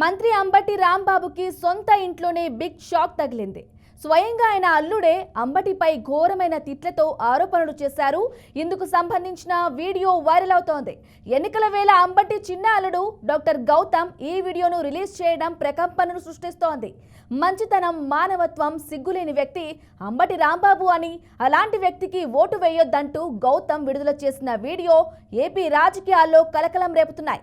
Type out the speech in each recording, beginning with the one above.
మంత్రి అంబటి రాంబాబుకి సొంత ఇంట్లోనే బిగ్ షాక్ తగిలింది. స్వయంగా ఆయన అల్లుడే అంబటిపై ఘోరమైన తిట్లతో ఆరోపణలు చేశారు. ఇందుకు సంబంధించిన వీడియో వైరల్ అవుతోంది. ఎన్నికల వేళ అంబటి చిన్న అల్లుడు డాక్టర్ గౌతమ్ ఈ వీడియోను రిలీజ్ చేయడం ప్రకంపనను సృష్టిస్తోంది. మంచితనం మానవత్వం సిగ్గులేని వ్యక్తి అంబటి రాంబాబు అని అలాంటి వ్యక్తికి ఓటు వేయొద్దంటూ గౌతమ్ విడుదల చేసిన వీడియో ఏపీ రాజకీయాల్లో కలకలం రేపుతున్నాయి.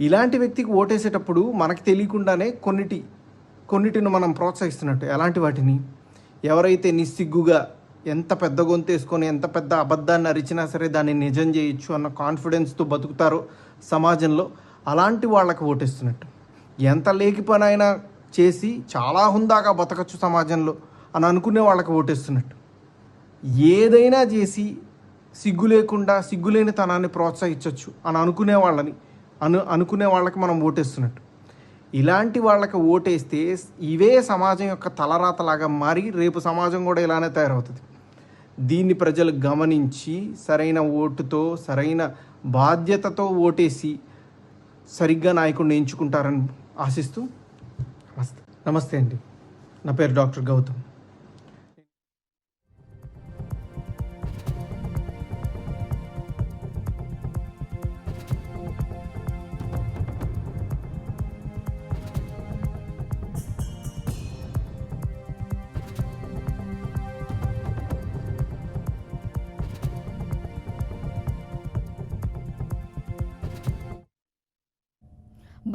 ఇలాంటి వ్యక్తికి ఓటేసేటప్పుడు మనకు తెలియకుండానే కొన్నిటి కొన్నిటిని మనం ప్రోత్సహిస్తున్నట్టు. ఎలాంటి వాటిని? ఎవరైతే నిస్సిగ్గుగా ఎంత పెద్ద గొంతు వేసుకొని ఎంత పెద్ద అబద్ధాన్ని అరిచినా సరే దాన్ని నిజం చేయొచ్చు అన్న కాన్ఫిడెన్స్తో బతుకుతారో సమాజంలో అలాంటి వాళ్ళకి ఓటేస్తున్నట్టు. ఎంత లేకి పని అయినా చేసి చాలా హుందాగా బతకచ్చు సమాజంలో అని అనుకునే వాళ్ళకి ఓటేస్తున్నట్టు. ఏదైనా చేసి సిగ్గు లేకుండా సిగ్గులేని తనాన్ని ప్రోత్సహించవచ్చు అని అనుకునే వాళ్ళని అను అనుకునే వాళ్ళకి మనం ఓటేస్తున్నట్టు. ఇలాంటి వాళ్ళకి ఓటేస్తే ఇవే సమాజం యొక్క తలరాతలాగా మారి రేపు సమాజం కూడా ఇలానే తయారవుతుంది. దీన్ని ప్రజలు గమనించి సరైన ఓటుతో సరైన బాధ్యతతో ఓటేసి సరిగ్గా నాయకుడిని ఎంచుకుంటారని ఆశిస్తూ నమస్తే. నమస్తే అండి. నా పేరు డాక్టర్ గౌతమ్.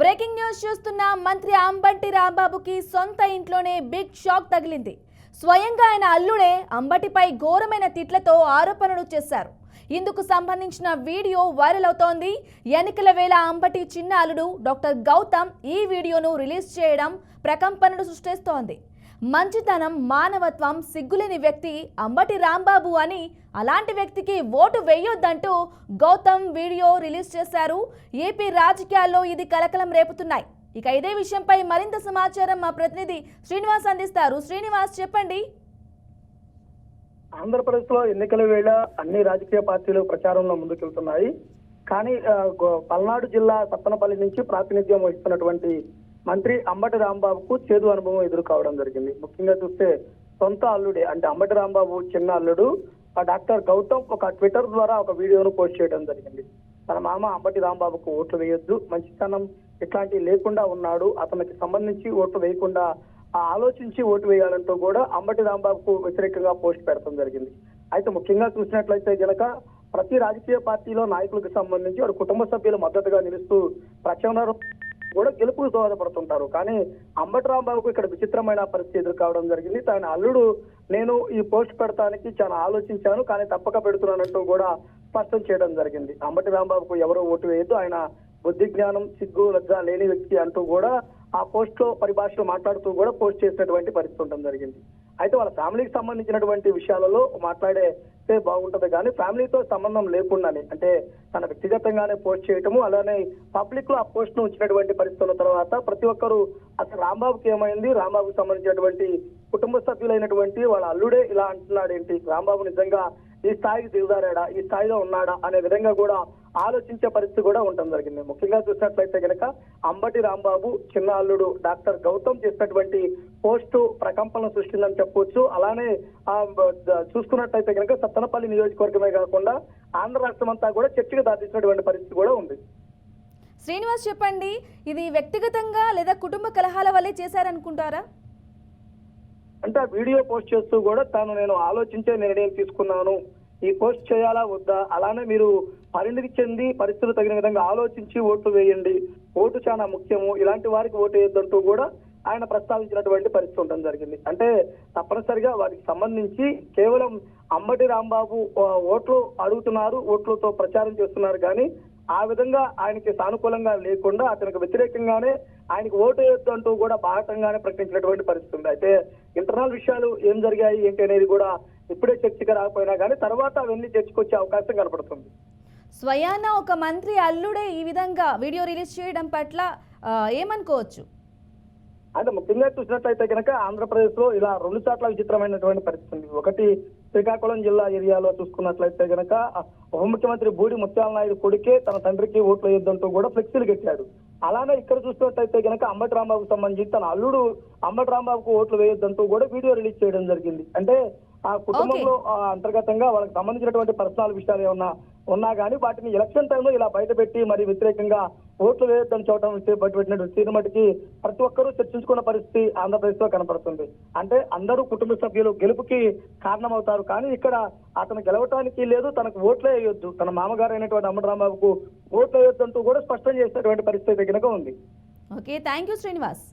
బ్రేకింగ్ న్యూస్ చూస్తున్న మంత్రి అంబటి రాంబాబుకి సొంత ఇంట్లోనే బిగ్ షాక్ తగిలింది. స్వయంగా ఆయన అల్లుడే అంబటిపై ఘోరమైన తిట్లతో ఆరోపణలు చేశారు. ఇందుకు సంబంధించిన వీడియో వైరల్ అవుతోంది. ఎన్నికల వేళ అంబటి చిన్న అల్లుడు డాక్టర్ గౌతమ్ ఈ వీడియోను రిలీజ్ చేయడం ప్రకంపనలు సృష్టిస్తోంది. మంచితనం మానవత్వం సిగ్గులేని వ్యక్తి అంబటి రాంబాబు అని అలాంటి వ్యక్తికి ఓటు వేయొద్దంటూ గౌతమ్ వీడియో రిలీజ్ చేశారు. ఏపీ రాజకీయాల్లో ఇది కలకలం రేపుతున్నాయి. ఇక ఇదే విషయంపై మరింత సమాచారం మా ప్రతినిధి శ్రీనివాస్ అందిస్తారు. శ్రీనివాస్ చెప్పండి. ఆంధ్రప్రదేశ్లో ఎన్నికల వేళ అన్ని రాజకీయ పార్టీలు ప్రచారంలో ముందుకెళ్తున్నాయి. కానీ పల్నాడు జిల్లా సత్తనపల్లి నుంచి ప్రాతినిధ్యం వహిస్తున్నటువంటి మంత్రి అంబటి రాంబాబుకు చేదు అనుభవం ఎదురు కావడం జరిగింది. ముఖ్యంగా చూస్తే సొంత అల్లుడే అంటే అంబటి రాంబాబు చిన్న అల్లుడు ఆ డాక్టర్ గౌతమ్ ఒక ట్విట్టర్ ద్వారా ఒక వీడియోను పోస్ట్ చేయడం జరిగింది. తన మామ అంబటి రాంబాబుకు ఓట్లు వేయొద్దు మంచితనం ఇట్లాంటివి లేకుండా ఉన్నాడు అతనికి సంబంధించి ఓట్లు వేయకుండా ఆ ఆలోచించి ఓటు వేయాలంటూ కూడా అంబటి రాంబాబుకు వ్యతిరేకంగా పోస్ట్ పెడతాం జరిగింది. అయితే ముఖ్యంగా చూసినట్లయితే గనక ప్రతి రాజకీయ పార్టీలో నాయకులకు సంబంధించి వారి కుటుంబ సభ్యులు మద్దతుగా నిలుస్తూ ప్రచారం కూడా గెలుపుకు దోహదపడుతుంటారు. కానీ అంబటి రాంబాబుకు ఇక్కడ విచిత్రమైన పరిస్థితి ఎదురు కావడం జరిగింది. తన అల్లుడు నేను ఈ పోస్ట్ పెడతానికి చాలా ఆలోచించాను కానీ తప్పక పెడుతున్నానంటూ కూడా స్పష్టం చేయడం జరిగింది. అంబటి రాంబాబుకు ఎవరు ఓటు వేయద్దు ఆయన బుద్ధి జ్ఞానం సిగ్గు లజ్జ లేని వ్యక్తి అంటూ కూడా ఆ పోస్ట్లో పరిభాషలో మాట్లాడుతూ కూడా పోస్ట్ చేసినటువంటి పరిస్థితి ఉండడం జరిగింది. అయితే వాళ్ళ ఫ్యామిలీకి సంబంధించినటువంటి విషయాలలో మాట్లాడే బాగుంటది. కానీ ఫ్యామిలీతో సంబంధం లేకుండానే అంటే తన వ్యక్తిగతంగానే పోస్ట్ చేయటము అలానే పబ్లిక్లో ఆ పోస్ట్ను ఉంచినటువంటి పరిస్థితుల తర్వాత ప్రతి ఒక్కరు అసలు రాంబాబుకి ఏమైంది? రాంబాబుకి సంబంధించినటువంటి కుటుంబ సభ్యులైనటువంటి వాళ్ళ అల్లుడే ఇలా అంటున్నాడు ఏంటి రాంబాబు నిజంగా ఈ స్థాయికి దిగుదారాడా? ఈ స్థాయిలో ఉన్నాడా? అనే విధంగా కూడా ఆలోచించే పరిస్థితి కూడా ఉండటం జరిగింది. ముఖ్యంగా చూసినట్లయితే కనుక అంబటి రాంబాబు చిన్న అల్లుడు డాక్టర్ గౌతమ్ చేసినటువంటి పోస్టు ప్రకంపనలు సృష్టిందని చెప్పొచ్చు. అలానే చూసుకున్నట్లయితే కనుక సత్తనపల్లి నియోజకవర్గమే కాకుండా ఆంధ్ర రాష్ట్రం అంతా కూడా చర్చకు దాటించినటువంటి పరిస్థితి కూడా ఉంది. శ్రీనివాస్ చెప్పండి ఇది వ్యక్తిగతంగా లేదా కుటుంబ కలహాల వల్లే చేశారనుకుంటారా? అంటే ఆ వీడియో పోస్ట్ చేస్తూ కూడా తాను నేను ఆలోచించే నిర్ణయం తీసుకున్నాను. ఈ పోస్ట్ చేయాలా వద్దా? అలానే మీరు పరిణితి చెంది పరిస్థితులు తగిన విధంగా ఆలోచించి ఓట్లు వేయండి. ఓటు చాలా ముఖ్యము. ఇలాంటి వారికి ఓటు వేయద్దంటూ కూడా ఆయన ప్రస్తావించినటువంటి పరిస్థితి ఉండడం జరిగింది. అంటే తప్పనిసరిగా వారికి సంబంధించి కేవలం అంబటి రాంబాబు ఓట్లు అడుగుతున్నారు ఓట్లతో ప్రచారం చేస్తున్నారు. కానీ ఆ విధంగా ఆయనకి సానుకూలంగా లేకుండా అతనికి వ్యతిరేకంగానే ఆయనకి ఓటు వేయొద్దు అంటూ కూడా బాహటంగానే ప్రకటించినటువంటి పరిస్థితి ఉంది. అయితే ఇంటర్నల్ విషయాలు ఏం జరిగాయి ఏంటి అనేది కూడా ఇప్పుడే చర్చకి రాకపోయినా కానీ తర్వాత అవన్నీ చర్చకొచ్చే అవకాశం కనపడుతుంది. స్వయాన ఒక మంత్రి అల్లుడే ఈ విధంగా వీడియో రిలీజ్ చేయడం పట్ల ఏమనుకోవచ్చు? అంటే ముఖ్యంగా చూసినట్లయితే కనుక ఆంధ్రప్రదేశ్లో ఇలా రెండు చోట్ల విచిత్రమైనటువంటి పరిస్థితి ఉంది. ఒకటి శ్రీకాకుళం జిల్లా ఏరియాలో చూసుకున్నట్లయితే కనుక ఉప ముఖ్యమంత్రి బూడి ముత్యాల నాయుడు కొడుకే తన తండ్రికి ఓట్లు వేయొద్దంటూ కూడా ఫ్లెక్సీలు కట్టాడు. అలానే ఇక్కడ చూసినట్లయితే కనుక అంబటి రాంబాబుకు సంబంధించి తన అల్లుడు అంబటి రాంబాబుకు ఓట్లు వేయొద్దంటూ కూడా వీడియో రిలీజ్ చేయడం జరిగింది. అంటే ఆ కుటుంబంలో అంతర్గతంగా వాళ్ళకి సంబంధించినటువంటి పర్సనల్ విషయాలు ఏమన్నా ఉన్నా కానీ వాటిని ఎలక్షన్ టైంలో ఇలా బయటపెట్టి మరి వ్యతిరేకంగా ఓట్లు వేయొద్దని చూడటం బయటపెట్టినటువంటి తీరు మటుకి ప్రతి ఒక్కరూ చర్చించుకున్న పరిస్థితి ఆంధ్రప్రదేశ్లో కనపడుతుంది. అంటే అందరూ కుటుంబ సభ్యులు గెలుపుకి కారణమవుతారు. కానీ ఇక్కడ అతను గెలవటానికి లేదు తనకు ఓట్లే వేయొద్దు. తన మామగారు అయినటువంటి అమ్మరాంబాబుకు ఓట్లు వేయొద్దంటూ కూడా స్పష్టం చేసినటువంటి పరిస్థితి కనుక ఉంది. Okay thank you Srinivas.